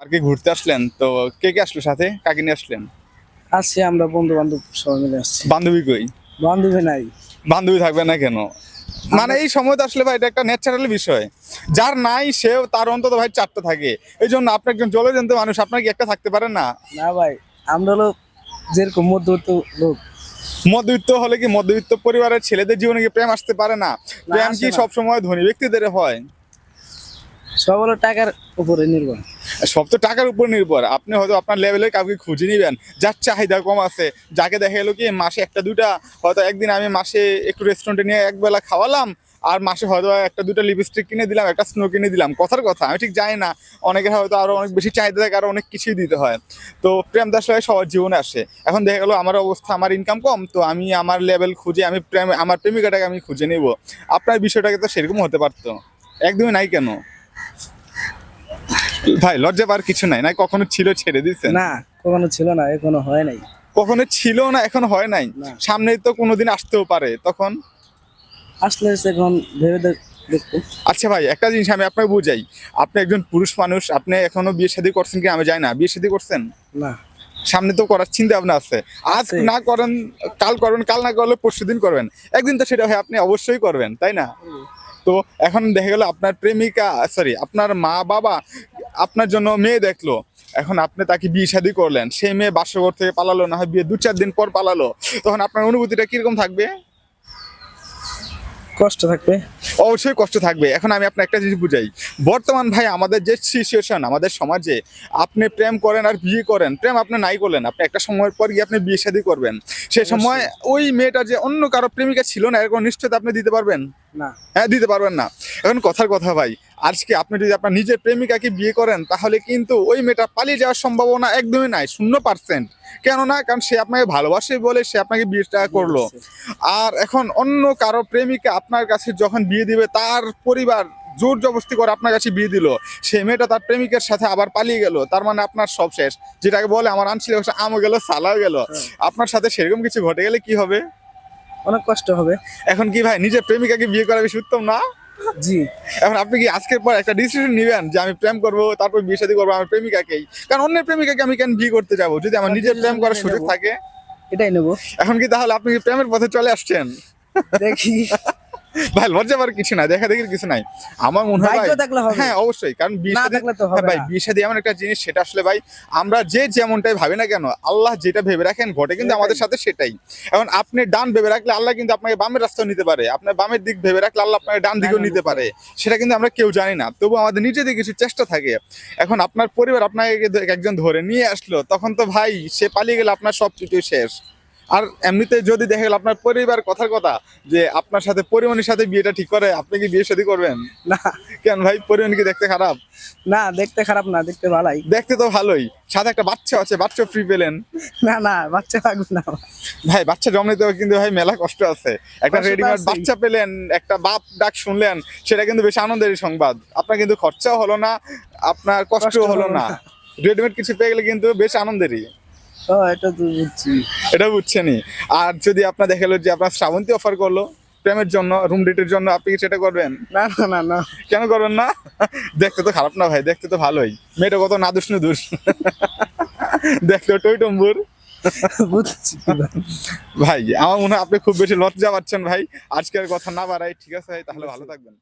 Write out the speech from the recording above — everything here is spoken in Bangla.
আর কি ঘুরতে আসলেন? তো কে কে আসলো সাথে? কাকে নিয়ে আসলেন? আসছি আমরা বন্ধু বান্ধব সবাই মিলে আসছি। বান্ধবী কই? বান্ধবী নাই। বান্ধবী থাকবে না কেন? মানে এই সময় আসলে ভাই এটা একটা ন্যাচারাল বিষয়। যার নাই সেও তার অন্তত ভাই চারটা থাকে। এই জন্য আপনি একজন জলজন্ত মানুষ আপনার কি একটা থাকতে পারেন না? না ভাই আমরা হলো যেরকম মধ্যবিত্ত লোক। মধ্যবিত্ত হলে কি মধ্যবিত্ত পরিবারের ছেলেদের জীবনে কি প্রেম আসতে পারে না? প্রেম কি। সবসময় ধনী ব্যক্তিদের হয়? সব হলো টাকার উপরে নির্ভর। সব তো টাকার উপর নির্ভর। আপনি হয়তো আপনার লেভেলে কাউকে খুঁজে নিবেন, যার চাহিদা কম আছে, যাকে দেখা গেলো কি মাসে একটা দুটা, হয়তো একদিন আমি মাসে একটু রেস্টুরেন্টে নিয়ে একবেলা খাওয়ালাম, আর মাসে হয়তো একটা দুটো লিপস্টিক কিনে দিলাম, একটা স্নো কিনে দিলাম। কথার কথা, আমি ঠিক জানি না। অনেকের হয়তো আরও অনেক বেশি চাহিদা থাকে, আরও অনেক কিছুই দিতে হয়। তো প্রেম দাস রায় সবার জীবনে আসে। এখন দেখা গেলো আমার অবস্থা, আমার ইনকাম কম, তো আমি আমার লেভেল খুঁজে, আমি প্রেম, আমার প্রেমিকাটাকে আমি খুঁজে নিব। আপনার বিষয়টাকে তো সেরকম হতে পারতো। একদমই নাই কেন? ভাই লজ্জা পাওয়ার কিছু নাই। না কখনো ছিল ছেড়ে দিচ্ছেন না কখনো ছিল না এখনও হয় নাই। কখনো ছিল না এখন হয় নাই? সামনে তো কোনোদিন আসতেও পারে। তখন? আসলে এখন ভেবে দেখ- দেখব। আচ্ছা ভাই একটা জিনিস আমি আপনাকে বুঝাই। আপনি একজন পুরুষ মানুষ আপনি এখনও বিয়ে শাদী করছেন কি? আমি জানি না। বিয়ে শাদী করছেন? না। সামনে তো করার চিন্তা ভাবনা আছে। আজ না করেন কাল করবেন কাল না করলে পরশু দিন করবেন। একদিন তো সেটা হয় আপনি অবশ্যই করবেন তাই না? তো এখন দেখা গেল আপনার প্রেমিকা সরি আপনার মা বাবা আপনার জন্য মেয়ে দেখল। এখন আপনি তাকে বিয়ে শাদি করলেন। সেই মেয়ে বাসঘর থেকে পালালো, না হয় বিয়ে দু চার দিন পর পালালো। তখন আপনার অনুভূতিটা কীরকম থাকবে? কষ্ট থাকবে। অবশ্যই কষ্ট থাকবে। এখন আমি আপনার একটা জিনিস বুঝাই। বর্তমান ভাই আমাদের যে সিচুয়েশন আমাদের সমাজে আপনি প্রেম করেন আর বিয়ে করেন প্রেম আপনি নাই করলেন আপনি একটা সময়ের পর গিয়ে আপনি বিয়ে শাদী করবেন। সে সময় ওই মেয়েটা যে অন্য কারও প্রেমিকা ছিল না এরকম নিশ্চয়তা আপনি দিতে পারবেন? না। হ্যাঁ দিতে পারবেন না। এখন কথার কথা ভাই আজকে আপনি যদি আপনার নিজের প্রেমিকাকে বিয়ে করেন তাহলে কিন্তু ওই মেয়েটা পালিয়ে যাওয়ার সম্ভাবনা একদমই নাই শূন্য পার্সেন্ট কেননা কারণ সে আপনাকে ভালোবাসে বলে সে আপনাকে বিয়েটা করল। আর এখন অন্য কারও প্রেমিকা আপনার কাছে যখন বিয়ে দিবে তার পরিবার জোর জবস্তি করে আপনার কাছে বিয়ে দিল। সেই মেয়েটা তার প্রেমিকের সাথে আবার পালিয়ে গেল। তার মানে আপনার সব শেষ। যেটাকে বলে আমার আনছিল আমও গেল সালাও গেল। আপনার সাথে সেরকম কিছু ঘটে গেলে কি হবে? অনেক কষ্ট হবে। এখন কি ভাই নিজের প্রেমিকাকে বিয়ে করা বেশি উত্তম না? জি। এখন আপনি কি আজকের পর একটা ডিসিশন নেবেন যে আমি প্রেম করব তারপর বিয়ে শাদী করব আমার প্রেমিকাকেই? কারণ অন্যের প্রেমিকাকে আমি কেন বিয়ে করতে যাব? যদি আমার নিজের প্রেম করার সুযোগ থাকে। এটাই নেব। এখন কি তাহলে আপনি কি প্রেমের পথে চলে আসছেন? দেখি। ভাই লজ্জা পাওয়ার কিছু নাই দেখা দেখির কিছু নাই। আমার মনে হয়। হ্যাঁ অবশ্যই কারণ হ্যাঁ ভাই। বিয়ে শাদী এমন একটা জিনিস সেটা আসলে ভাই আমরা যে যেমনটাই ভাবি না কেন আল্লাহ যেটা ভেবে রাখেন ঘটে কিন্তু। আমাদের সাথে সেটাই। এখন আপনি ডান ভেবে রাখলে আল্লাহ কিন্তু আপনাকে বামের রাস্তা নিতে পারে। আপনার বামের দিক ভেবে রাখলে আল্লাহ আপনাকে ডান দিকেও নিতে নিতে পারে। সেটা কিন্তু আমরা কেউ জানি না। তবু আমাদের নিজেদের কিছু চেষ্টা থাকে। এখন আপনার পরিবার আপনাকে একজন ধরে নিয়ে আসলো তখন তো ভাই সে পালিয়ে গেলে আপনার সব কিছু শেষ। আর এমনিতে যদি দেখা গেল আপনার পরিবার কথার কথা যে আপনার সাথে পরিমণির সাথে বিয়েটা ঠিক করে আপনি কি বিয়ে শাদী করবেন? না। কেন ভাই পরিমণি কি দেখতে খারাপ? না দেখতে খারাপ না দেখতে ভালাই। দেখতে তো ভালোই। সাথে একটা বাচ্চা আছে বাচ্চা ফ্রি পেলেন। না না বাচ্চা লাগবে না। ভাই বাচ্চা জন্মতেও কিন্তু ভাই মেলা কষ্ট আছে। একটা রেডিমেড বাচ্চা পেলেন একটা বাপ ডাক শুনলেন সেটা কিন্তু বেশ আনন্দেরই সংবাদ। আপনার কিন্তু খরচাও হলো না আপনার কষ্টও কষ্ট হলো না। রেডিমেড কিছু পেয়ে গেলে কিন্তু বেশ আনন্দেরই। এটা তো বুঝছি। এটা বুঝছেনই। আর যদি আপনার দেখা গেলো যে আপনার শ্রাবন্তী অফার করল প্রেমের জন্য রুম ডেটের জন্য আপনি কি সেটা করবেন? না না না না। কেন করবেন না? দেখতে তো খারাপ না ভাই দেখতে তো ভালোই। মেয়েটা কত নাদুস নুদুস দেখতে টই টম্বুর বুঝছি ভাই। আমার মনে হয় আপনি খুব বেশি লজ্জা পাচ্ছেন ভাই। আজকের কথা না বাড়াই ঠিক আছে ভাই? তাহলে ভালো থাকবেন।